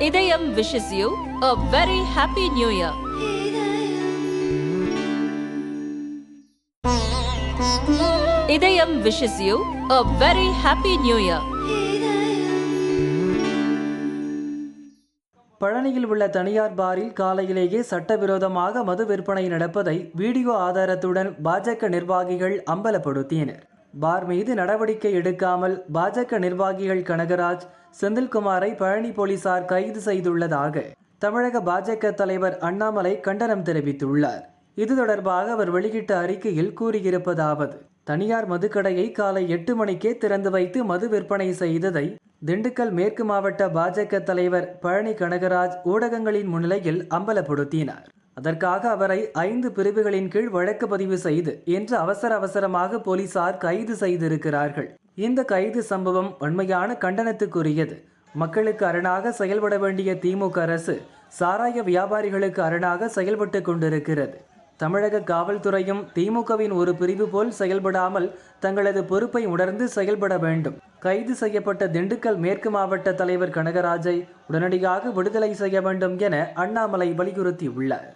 Idhayam wishes you a very happy new year Idhayam wishes you a very happy new year பழனியில் உள்ள தனியார் பாரில் காலையிலேயே சட்டவிரோதமாக மது விற்பனை நடப்பதை வீடியோ ஆதாரத்துடன் பாஜக நிர்வாகிகள் அம்பலப்படுத்தினர். பார் மீது நடவடிக்கை எடுக்காமல் பாஜக நிர்வாகிகள் கனகராஜ் செந்தில்குமாரை பழனி போலீசார் கைது செய்துள்ளதாக தமிழக பாஜக தலைவர் அண்ணாமலை கண்டனம் தெரிவித்துள்ளார். இது தொடர்பாக அவர் வெளியிட்ட அறிக்கையில் கூறியிருப்பதாவது தனியார் மதுக்கடையை காலை எட்டு மணிக்கே திறந்து வைத்து மது விற்பனை செய்ததை திண்டுக்கல் மேற்கு மாவட்ட பாஜக தலைவர் பழனி கனகராஜ் ஊடகங்களின் முன்னிலையில் அம்பலப்படுத்தினார். அதற்காக அவரை ஐந்து பிரிவுகளின் கீழ் வழக்கு பதிவு செய்து இன்று அவசர அவசரமாக போலீசார் கைது செய்திருக்கிறார்கள். இந்த கைது சம்பவம் வன்மையான கண்டனத்துக்குரியது. மக்களுக்கு அரணாக செயல்பட வேண்டிய திமுக அரசு சாராய வியாபாரிகளுக்கு அரணாக செயல்பட்டு கொண்டிருக்கிறது. தமிழக காவல்துறையும் திமுகவின் ஒரு பிரிவு போல் செயல்படாமல் தங்களது பொறுப்பை உணர்ந்து செயல்பட வேண்டும். கைது செய்யப்பட்ட திண்டுக்கல் மேற்கு மாவட்ட தலைவர் கனகராஜை உடனடியாக விடுதலை செய்ய வேண்டும் என அண்ணாமலை வலியுறுத்தியுள்ளார்.